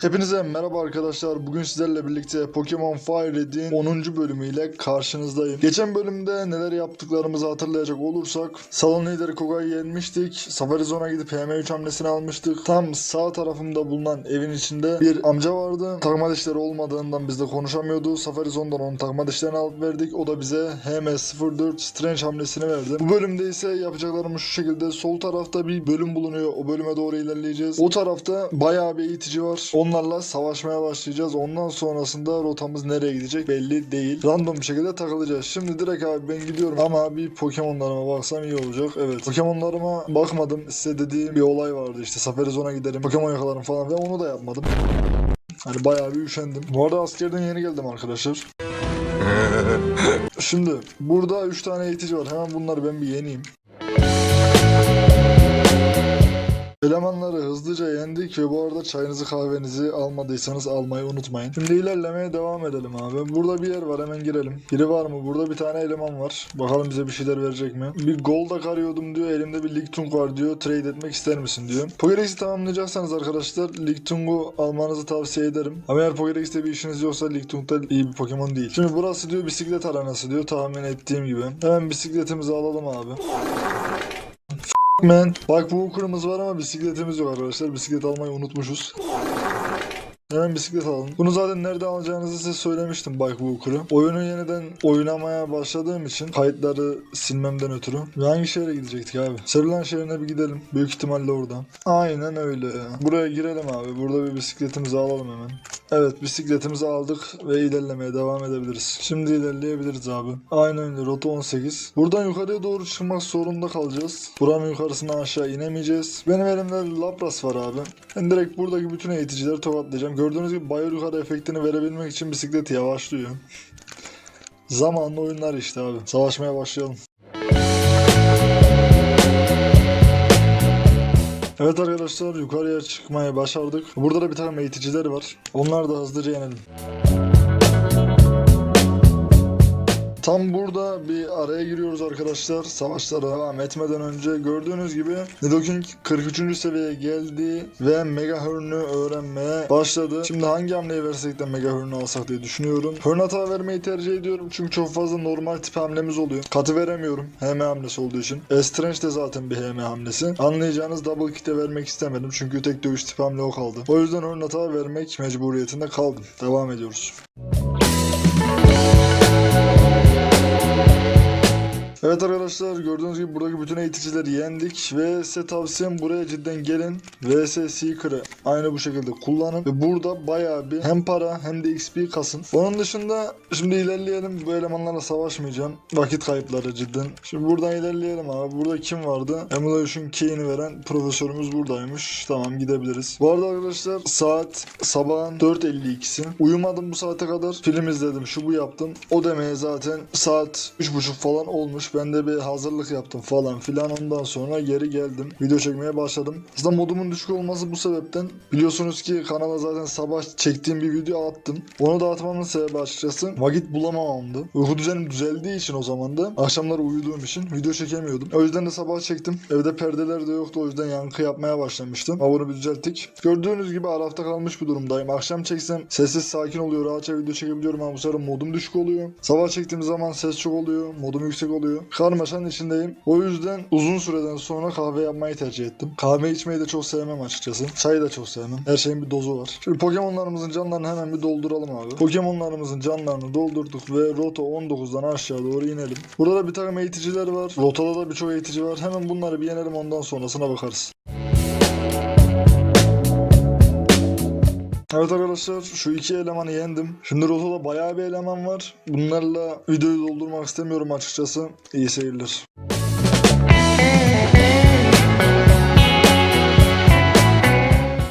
Hepinize merhaba arkadaşlar. Bugün sizlerle birlikte Pokemon Fire Red'in 10. bölümüyle karşınızdayım. Geçen bölümde neler yaptıklarımızı hatırlayacak olursak salon lideri Koga'yı yenmiştik. Safari Zone'a gidip PM3 hamlesini almıştık. Tam sağ tarafımda bulunan evin içinde bir amca vardı. Takma dişleri olmadığından bizle konuşamıyordu. Safari Zone'dan onun takma dişlerini alıp verdik. O da bize HM04 Strange hamlesini verdi. Bu bölümde ise yapacaklarımız şu şekilde. Sol tarafta bir bölüm bulunuyor. O bölüme doğru ilerleyeceğiz. O tarafta bayağı bir eğitici var. Onlarla savaşmaya başlayacağız. Ondan sonrasında rotamız nereye gidecek belli değil. Random bir şekilde takılacağız. Şimdi direkt abi ben gidiyorum ama bir Pokemon'larıma baksam iyi olacak. Evet. Pokemon'larıma bakmadım. Size dediğim bir olay vardı işte. Safari Zone'a giderim. Pokemon yakalarım falan ve onu da yapmadım. Hani bayağı bir üşendim. Bu arada askerden yeni geldim arkadaşlar. Şimdi burada 3 tane eğitici var. Hemen bunları ben bir yeneyim. Elemanları hızlıca yendik ve bu arada çayınızı kahvenizi almadıysanız almayı unutmayın. Şimdi ilerlemeye devam edelim abi. Burada bir yer var hemen girelim. Biri var mı? Burada bir tane eleman var. Bakalım bize bir şeyler verecek mi? Bir Goldak arıyordum diyor. Elimde bir Lictung var diyor. Trade etmek ister misin diyor. Pokédex'i tamamlayacaksanız arkadaşlar Lictung'u almanızı tavsiye ederim. Ama eğer Pokédex'te bir işiniz yoksa Lictung da iyi bir Pokemon değil. Şimdi burası diyor bisiklet arenası diyor. Tahmin ettiğim gibi. Hemen bisikletimizi alalım abi. Bak bu kırmızı var ama bisikletimiz yok arkadaşlar. Bisiklet almayı unutmuşuz. Hemen bisiklet alalım. Bunu zaten nerede alacağınızı size söylemiştim Bike Walker'ı. Oyunu yeniden oynamaya başladığım için kayıtları silmemden ötürü. Ve hangi şehre gidecektik abi? Serulan şehrine bir gidelim. Büyük ihtimalle oradan. Aynen öyle. Buraya girelim abi. Burada bir bisikletimizi alalım hemen. Evet bisikletimizi aldık ve ilerlemeye devam edebiliriz. Şimdi ilerleyebiliriz abi. Aynen öyle. Rota 18. Buradan yukarıya doğru çıkmak zorunda kalacağız. Buranın yukarısından aşağı inemeyeceğiz. Benim elimde Lapras var abi. Ben direkt buradaki bütün eğiticileri tokatlayacağım. Gördüğünüz gibi bayır yukarı efektini verebilmek için bisiklet yavaşlıyor. Zamanlı oyunlar işte abi. Savaşmaya başlayalım. Evet arkadaşlar yukarıya çıkmaya başardık. Burada da bir takım eğiticiler var. Onları da hızlıca yenelim. Tam burada bir araya giriyoruz arkadaşlar. Savaşlara devam etmeden önce gördüğünüz gibi Nidoking 43. seviyeye geldi ve Mega Horn'ü öğrenmeye başladı. Şimdi hangi hamleyi versek de Mega Horn'ü alsak diye düşünüyorum. Horn hata vermeyi tercih ediyorum çünkü çok fazla normal tip hamlemiz oluyor. Katı veremiyorum HM hamlesi olduğu için. Estrange de zaten bir HM hamlesi. Anlayacağınız double kit'e vermek istemedim çünkü tek dövüş tip hamle o kaldı. O yüzden Horn hata vermek mecburiyetinde kaldım. Devam ediyoruz. Evet arkadaşlar gördüğünüz gibi buradaki bütün eğiticileri yendik ve size tavsiyem buraya cidden gelin VS Seeker'ı aynı bu şekilde kullanın ve burada bayağı bir hem para hem de XP kasın. Onun dışında şimdi ilerleyelim bu elemanlarla savaşmayacağım. Vakit kayıpları cidden. Şimdi buradan ilerleyelim abi. Burada kim vardı? Emulation Key'ini veren profesörümüz buradaymış. Tamam gidebiliriz. Bu arada arkadaşlar saat sabahın 4.52'si. Uyumadım bu saate kadar. Film izledim. Şu bu yaptım. O demeye zaten saat 3.30 falan olmuş. Ben de bir hazırlık yaptım falan filan. Ondan sonra geri geldim. Video çekmeye başladım. Aslında modumun düşük olması bu sebepten. Biliyorsunuz ki kanala zaten sabah çektiğim bir video attım. Onu da atmamın sebebi açıkçası vakit bulamamamdı. Uyku düzenim düzeldiği için o zaman da akşamları uyuduğum için video çekemiyordum. O yüzden de sabah çektim. Evde perdeler de yoktu. O yüzden yankı yapmaya başlamıştım. Ama bunu bir düzelttik. Gördüğünüz gibi arafta kalmış bir durumdayım. Akşam çeksem sessiz sakin oluyor. Rahatça video çekebiliyorum ama bu sefer modum düşük oluyor. Sabah çektiğim zaman ses çok oluyor. Modum yüksek oluyor. Karmaşanın içindeyim. O yüzden uzun süreden sonra kahve yapmayı tercih ettim. Kahve içmeyi de çok sevmem açıkçası. Çayı da çok sevmem. Her şeyin bir dozu var. Şimdi Pokemon'larımızın canlarını hemen bir dolduralım abi. Pokemon'larımızın canlarını doldurduk ve Rota 19'dan aşağı doğru inelim. Burada da bir takım eğiticiler var. Rota'da da birçok eğitici var. Hemen bunları bir yenelim ondan sonrasına bakarız. Evet arkadaşlar şu iki elemanı yendim. Şimdi rotada bayağı bir eleman var. Bunlarla videoyu doldurmak istemiyorum açıkçası. İyi seyirler.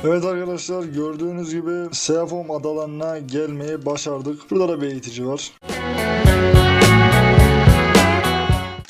Evet arkadaşlar gördüğünüz gibi Seafom adalarına gelmeyi başardık. Burada da bir eğitici var.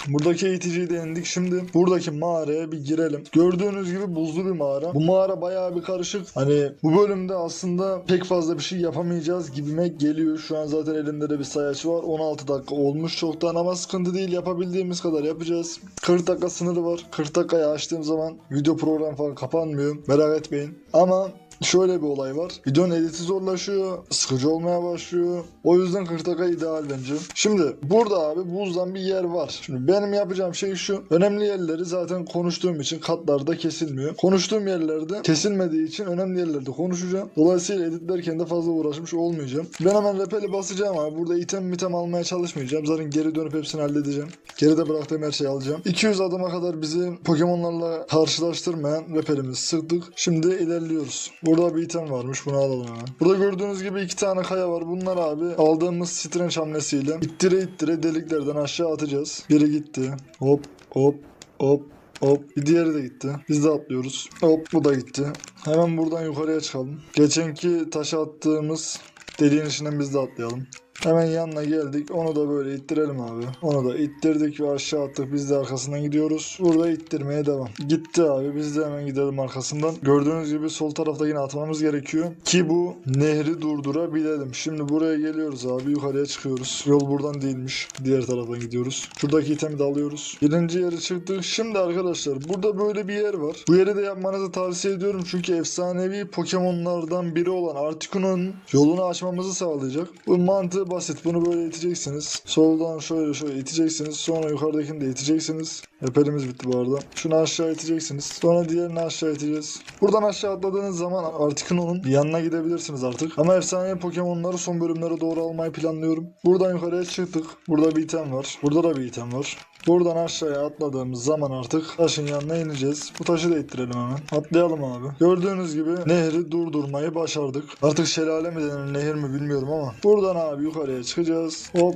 Buradaki eğiticiyi de yendik. Şimdi buradaki mağaraya bir girelim. Gördüğünüz gibi buzlu bir mağara. Bu mağara bayağı bir karışık. Hani bu bölümde aslında pek fazla bir şey yapamayacağız gibime geliyor. Şu an zaten elimde de bir sayaç var. 16 dakika olmuş çoktan ama sıkıntı değil. Yapabildiğimiz kadar yapacağız. 40 dakika sınırı var. 40 dakikayı açtığım zaman video program falan kapanmıyor. Merak etmeyin. Ama şöyle bir olay var. Videonun editi zorlaşıyor. Sıkıcı olmaya başlıyor. O yüzden 40 dakika ideal bence. Şimdi burada abi buzdan bir yer var. Şimdi benim yapacağım şey şu. Önemli yerleri zaten konuştuğum için katlarda kesilmiyor. Konuştuğum yerlerde kesilmediği için önemli yerlerde konuşacağım. Dolayısıyla editlerken de fazla uğraşmış olmayacağım. Ben hemen repeli basacağım abi. Burada item mitem almaya çalışmayacağım. Zaten geri dönüp hepsini halledeceğim. Geride bıraktığım her şeyi alacağım. 200 adıma kadar bizi Pokemon'larla karşılaştırmayan repelimizi sıktık. Şimdi ilerliyoruz. Burada bir item varmış. Bunu alalım hemen. Burada gördüğünüz gibi iki tane kaya var. Bunlar abi aldığımız strenç hamlesiyle ittire ittire deliklerden aşağı atacağız. Biri gitti. Hop hop hop Hop bir diğeri de gitti. Biz de atlıyoruz. Hop bu da gitti. Hemen buradan yukarıya çıkalım. Geçenki taşa attığımız deliğin içinden biz de atlayalım. Hemen yanına geldik. Onu da böyle ittirelim abi. Onu da ittirdik ve aşağı attık. Biz de arkasından gidiyoruz. Burada ittirmeye devam. Gitti abi. Biz de hemen gidelim arkasından. Gördüğünüz gibi sol tarafta yine atmamız gerekiyor. Ki bu nehri durdurabilelim. Şimdi buraya geliyoruz abi. Yukarıya çıkıyoruz. Yol buradan değilmiş. Diğer taraftan gidiyoruz. Şuradaki itemi de alıyoruz. Birinci yere çıktık. Şimdi arkadaşlar burada böyle bir yer var. Bu yeri de yapmanızı tavsiye ediyorum. Çünkü efsanevi Pokemon'lardan biri olan Articuno'nun yolunu açmamızı sağlayacak. Bu mantığı basit. Bunu böyle iteceksiniz. Soldan şöyle şöyle iteceksiniz. Sonra yukarıdakini de iteceksiniz. Repelimiz bitti bu arada. Şunu aşağı iteceksiniz. Sonra diğerini aşağı iteceğiz. Buradan aşağı atladığınız zaman Articuno'nun yanına gidebilirsiniz artık. Ama efsanevi Pokemon'ları son bölümlere doğru almayı planlıyorum. Buradan yukarıya çıktık. Burada bir item var. Burada da bir item var. Buradan aşağıya atladığımız zaman artık taşın yanına ineceğiz. Bu taşı da ittirelim hemen. Atlayalım abi. Gördüğünüz gibi nehri durdurmayı başardık. Artık şelale mi denir nehir mi bilmiyorum ama. Buradan abi yukarıya çıkacağız. Hop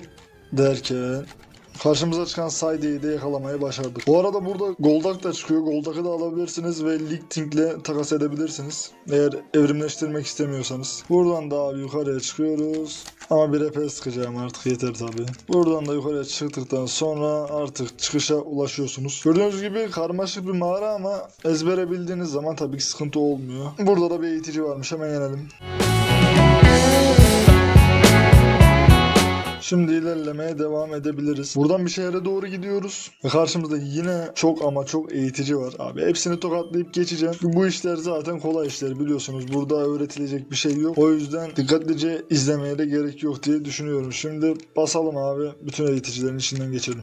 derken Karşımıza çıkan Sayde'yi de yakalamayı başardık. Bu arada burada Goldak da çıkıyor. Goldak'ı da alabilirsiniz ve Lictink'le takas edebilirsiniz. Eğer evrimleştirmek istemiyorsanız. Buradan da abi yukarıya çıkıyoruz. Ama bir epey sıkacağım artık yeter tabi. Buradan da yukarıya çıktıktan sonra artık çıkışa ulaşıyorsunuz. Gördüğünüz gibi karmaşık bir mağara ama ezbere bildiğiniz zaman tabii ki sıkıntı olmuyor. Burada da bir eğitici varmış hemen yenelim. Şimdi ilerlemeye devam edebiliriz. Buradan bir şehre doğru gidiyoruz. Ve karşımızda yine çok ama çok eğitici var abi. Hepsini tokatlayıp geçeceğim. Bu işler zaten kolay işler biliyorsunuz. Burada öğretilecek bir şey yok. O yüzden dikkatlice izlemeye de gerek yok diye düşünüyorum. Şimdi basalım abi. Bütün eğiticilerin içinden geçelim.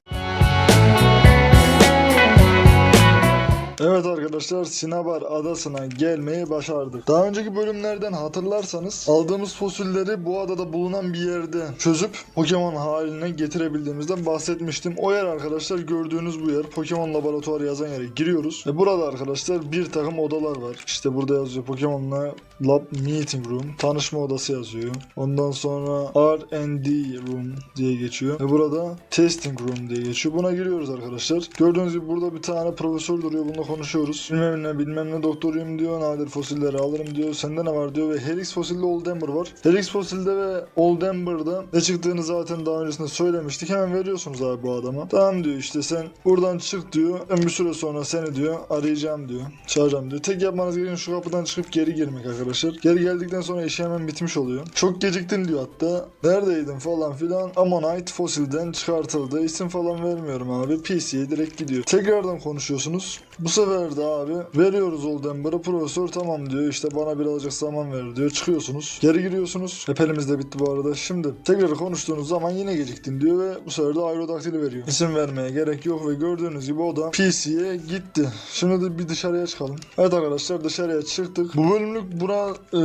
Evet arkadaşlar Sinabar adasına gelmeyi başardık. Daha önceki bölümlerden hatırlarsanız aldığımız fosilleri bu adada bulunan bir yerde çözüp Pokemon haline getirebildiğimizden bahsetmiştim. O yer arkadaşlar gördüğünüz bu yer Pokemon laboratuvarı yazan yere giriyoruz. Ve burada arkadaşlar bir takım odalar var. İşte burada yazıyor Pokemon'la Lab Meeting Room, tanışma odası yazıyor. Ondan sonra R&D Room diye geçiyor. Ve burada Testing Room diye geçiyor. Buna giriyoruz arkadaşlar. Gördüğünüz gibi burada bir tane profesör duruyor. Bununla konuşuyoruz. Bilmem ne bilmem ne doktoruyum diyor. Nadir fosilleri alırım diyor. Sende ne var diyor. Ve Helix fosilde Old Ember var. Helix fosilde ve Old Ember'da ne çıktığını zaten daha öncesinde söylemiştik. Hemen veriyorsunuz abi bu adama. Tamam diyor işte sen buradan çık diyor. Ben bir süre sonra seni diyor arayacağım diyor. Çağıracağım diyor. Tek yapmanız gereken şu kapıdan çıkıp geri girmek arkadaşlar. Geri geldikten sonra işi hemen bitmiş oluyor. Çok geciktin diyor hatta. Neredeydin falan filan. Ammonite fosilden çıkartıldı. İsim falan vermiyorum abi. PC'ye direkt gidiyor. Tekrardan konuşuyorsunuz. Bu sefer de abi veriyoruz Old Ember'ı. Profesör tamam diyor. İşte bana birazcık zaman ver diyor. Çıkıyorsunuz. Geri giriyorsunuz. Repelimiz de bitti bu arada. Şimdi tekrar konuştuğunuz zaman yine geciktin diyor ve bu sefer de Aerodaktili veriyor. İsim vermeye gerek yok ve gördüğünüz gibi o da PC'ye gitti. Şimdi de bir dışarıya çıkalım. Evet arkadaşlar dışarıya çıktık. Bu bölümlük buna e,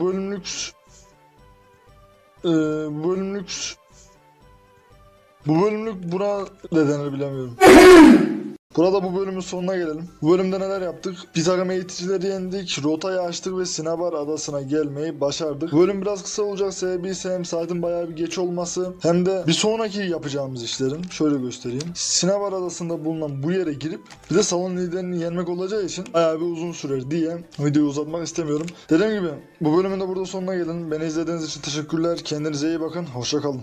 bölümlük e, bölümlük bu bölümlük buna ne denir bilemiyorum. Burada bu bölümün sonuna gelelim. Bu bölümde neler yaptık? Takım eğiticileri yendik, rotayı açtık ve Sinabar adasına gelmeyi başardık. Bu bölüm biraz kısa olacak sebebi ise hem saatin bayağı bir geç olması hem de bir sonraki yapacağımız işlerin şöyle göstereyim. Sinabar adasında bulunan bu yere girip bir de salon liderini yenmek olacağı için bayağı bir uzun sürer diye videoyu uzatmak istemiyorum. Dediğim gibi bu bölümün de burada sonuna gelin. Beni izlediğiniz için teşekkürler. Kendinize iyi bakın. Hoşçakalın.